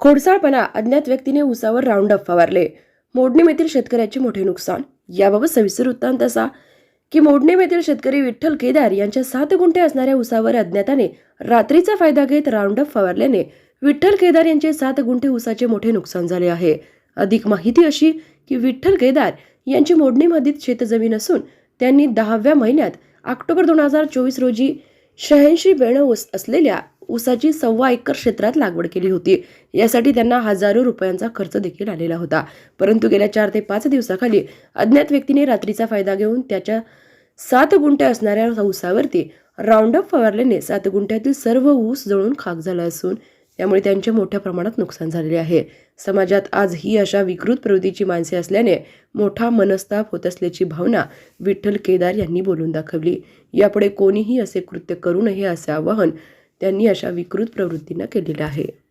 खोडसाळपणा अज्ञात व्यक्तीने उसावर राऊंड अप फवारले. मोडणीम येथील शेतकऱ्याचे मोठे नुकसान. याबाबत सविस्तर वृत्तांत असा की मोडणीम येथील शेतकरी विठ्ठल केदार यांच्या सात गुंठे असणाऱ्या उसावर अज्ञाताने रात्रीचा फायदा घेत राऊंड अप फवारल्याने विठ्ठल केदार यांचे सात गुंठे उसाचे मोठे नुकसान झाले आहे. अधिक माहिती अशी की विठ्ठल केदार यांची मोडणीमधीत शेतजमीन असून त्यांनी दहाव्या महिन्यात ऑक्टोबर दोन हजार चोवीस रोजी शहाऐंशी बेणं ऊस असलेल्या ऊसाची सव्वा एकर क्षेत्रात लागवड केली होती. यासाठी त्यांना हजारो रुपयांचा खर्च देखील आलेला होता. परंतु गेल्या चार ते पाच दिवसाखाली अज्ञात व्यक्तीने रात्रीचा फायदा घेऊन त्याच्या सात गुंठे असणाऱ्या ऊसावरती राऊंडअप फवारल्याने सात गुंठ्यातील सर्व ऊस जळून खाक झाला असून त्यामुळे त्यांचे मोठ्या प्रमाणात नुकसान झालेले आहे. समाजात आज ही अशा विकृत प्रवृत्तीची माणसे असल्याने मोठा मनस्ताप होत असल्याची भावना विठ्ठल केदार यांनी बोलून दाखवली. यापुढे कोणीही असे कृत्य करू नये असे आवाहन त्यांनी अशा विकृत प्रवृत्तींना केलेलं आहे.